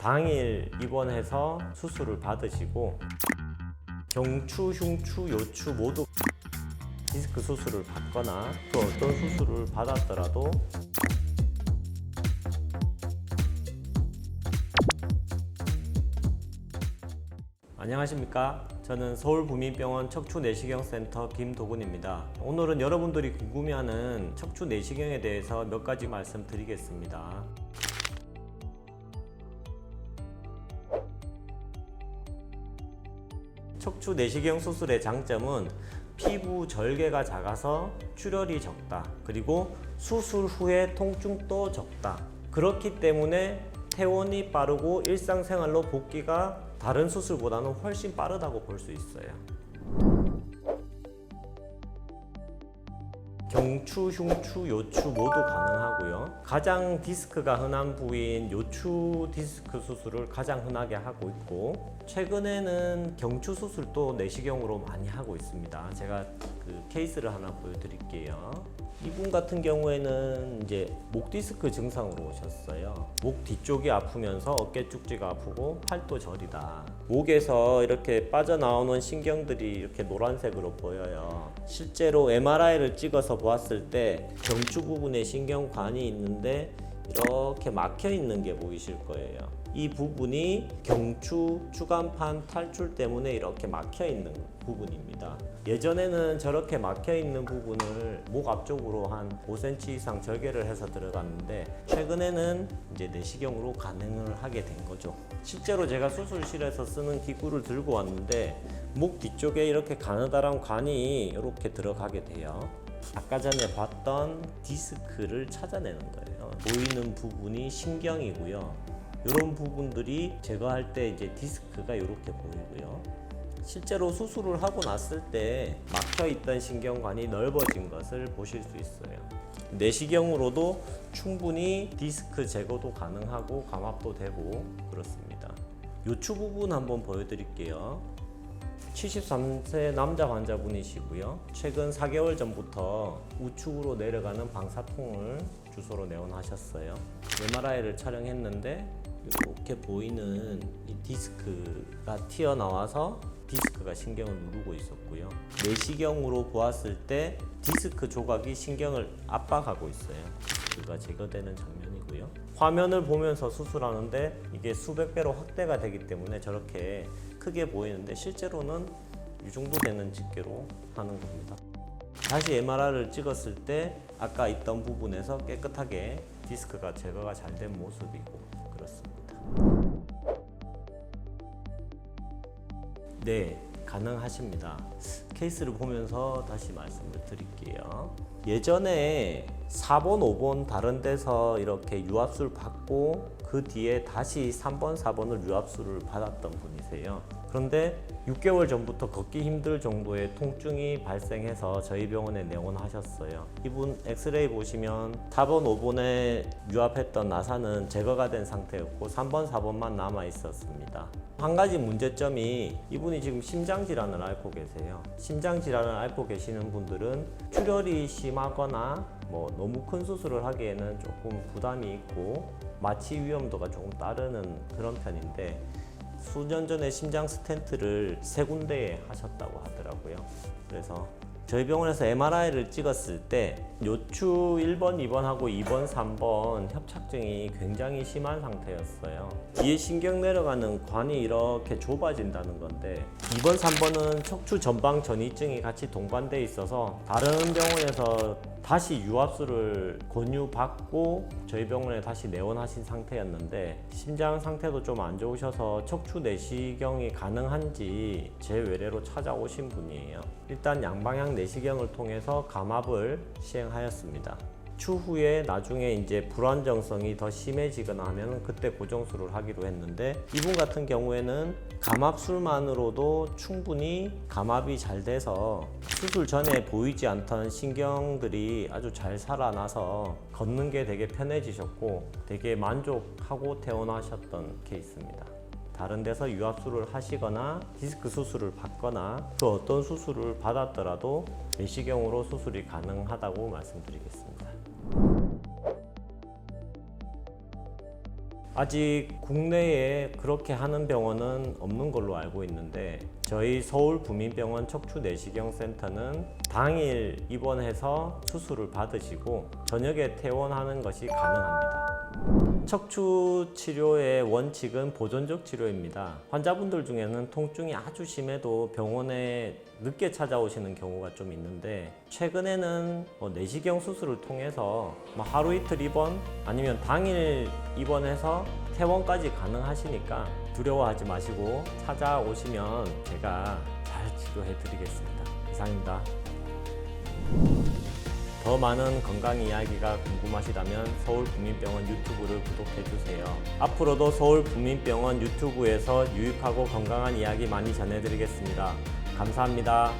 당일 입원해서 수술을 받으시고 경추, 흉추, 요추 모두 디스크 수술을 받거나 또 어떤 수술을 받았더라도 안녕하십니까. 저는 서울부민병원 척추내시경센터 김도근입니다. 오늘은 여러분들이 궁금해하는 척추내시경에 대해서 몇 가지 말씀드리겠습니다. 척추 내시경 수술의 장점은 피부 절개가 작아서 출혈이 적다. 그리고 수술 후에 통증도 적다. 그렇기 때문에 퇴원이 빠르고 일상생활로 복귀가 다른 수술보다는 훨씬 빠르다고 볼 수 있어요. 경추, 흉추, 요추 모두 가능하고요. 가장 디스크가 흔한 부위인 요추 디스크 수술을 가장 흔하게 하고 있고 최근에는 경추 수술도 내시경으로 많이 하고 있습니다. 제가 그 케이스를 하나 보여드릴게요. 이분 같은 경우에는 이제 목 디스크 증상으로 오셨어요. 목 뒤쪽이 아프면서 어깨 쪽지가 아프고 팔도 저리다. 목에서 이렇게 빠져나오는 신경들이 이렇게 노란색으로 보여요. 실제로 MRI를 찍어서 보았을 때 경추 부분에 신경관이 있는데 이렇게 막혀 있는 게 보이실 거예요. 이 부분이 경추 추간판 탈출 때문에 이렇게 막혀 있는 부분입니다. 예전에는 저렇게 막혀 있는 부분을 목 앞쪽으로 한 5cm 이상 절개를 해서 들어갔는데 최근에는 이제 내시경으로 가능을 하게 된 거죠. 실제로 제가 수술실에서 쓰는 기구를 들고 왔는데 목 뒤쪽에 이렇게 가느다란 관이 이렇게 들어가게 돼요. 아까 전에 봤던 디스크를 찾아내는 거예요. 보이는 부분이 신경이고요. 이런 부분들이 제거할 때 이제 디스크가 이렇게 보이고요. 실제로 수술을 하고 났을 때 막혀 있던 신경관이 넓어진 것을 보실 수 있어요. 내시경으로도 충분히 디스크 제거도 가능하고 감압도 되고 그렇습니다. 요추 부분 한번 보여드릴게요. 73세 남자 환자분이시고요. 최근 4개월 전부터 우측으로 내려가는 방사통을 주소로 내원하셨어요. MRI를 촬영했는데 이렇게 보이는 이 디스크가 튀어나와서 디스크가 신경을 누르고 있었고요. 내시경으로 보았을 때 디스크 조각이 신경을 압박하고 있어요. 디스크가 제거되는 장면이고요. 화면을 보면서 수술하는데 이게 수백 배로 확대가 되기 때문에 저렇게 크게 보이는데 실제로는 이 정도 되는 집게로 하는 겁니다. 다시 MRI를 찍었을 때 아까 있던 부분에서 깨끗하게 디스크가 제거가 잘 된 모습이고 그렇습니다. 네, 가능하십니다. 케이스를 보면서 다시 말씀을 드릴게요. 예전에 4번, 5번 다른 데서 이렇게 유압수를 받고 그 뒤에 다시 3번, 4번을 유압수를 받았던 분이세요. 그런데 6개월 전부터 걷기 힘들 정도의 통증이 발생해서 저희 병원에 내원하셨어요. 이분 엑스레이 보시면 4번, 5번에 유압했던 나사는 제거가 된 상태였고 3번, 4번만 남아 있었습니다. 한 가지 문제점이 이분이 지금 심장 질환을 앓고 계세요. 심장 질환을 앓고 계시는 분들은 출혈이 심하거나 뭐 너무 큰 수술을 하기에는 조금 부담이 있고 마취 위험도가 조금 따르는 그런 편인데 수년 전에 심장 스텐트를 세 군데에 하셨다고 하더라고요. 그래서 저희 병원에서 MRI를 찍었을 때 요추 1번, 2번하고 2번, 3번 협착증이 굉장히 심한 상태였어요. 뒤에 신경 내려가는 관이 이렇게 좁아진다는 건데 2번, 3번은 척추 전방 전이증이 같이 동반돼 있어서 다른 병원에서 다시 유압수를 권유받고 저희 병원에 다시 내원하신 상태였는데 심장 상태도 좀 안 좋으셔서 척추 내시경이 가능한지 제 외래로 찾아오신 분이에요. 일단 양방향 내시경을 통해서 감압을 시행하였습니다. 추후에 나중에 이제 불안정성이 더 심해지거나 하면 그때 고정술을 하기로 했는데 이분 같은 경우에는 감압술만으로도 충분히 감압이 잘 돼서 수술 전에 보이지 않던 신경들이 아주 잘 살아나서 걷는 게 되게 편해지셨고 되게 만족하고 퇴원하셨던 케이스입니다. 다른 데서 유압수를 하시거나 디스크 수술을 받거나 그 어떤 수술을 받았더라도 내시경으로 수술이 가능하다고 말씀드리겠습니다. 아직 국내에 그렇게 하는 병원은 없는 걸로 알고 있는데 저희 서울 부민병원 척추 내시경 센터는 당일 입원해서 수술을 받으시고 저녁에 퇴원하는 것이 가능합니다. 척추 치료의 원칙은 보존적 치료입니다. 환자분들 중에는 통증이 아주 심해도 병원에 늦게 찾아오시는 경우가 좀 있는데 최근에는 뭐 내시경 수술을 통해서 뭐 하루 이틀 입원 아니면 당일 입원해서 퇴원까지 가능하시니까 두려워하지 마시고 찾아오시면 제가 잘 치료해 드리겠습니다. 이상입니다. 더 많은 건강 이야기가 궁금하시다면 서울부민병원 유튜브를 구독해 주세요. 앞으로도 서울부민병원 유튜브에서 유익하고 건강한 이야기 많이 전해드리겠습니다. 감사합니다.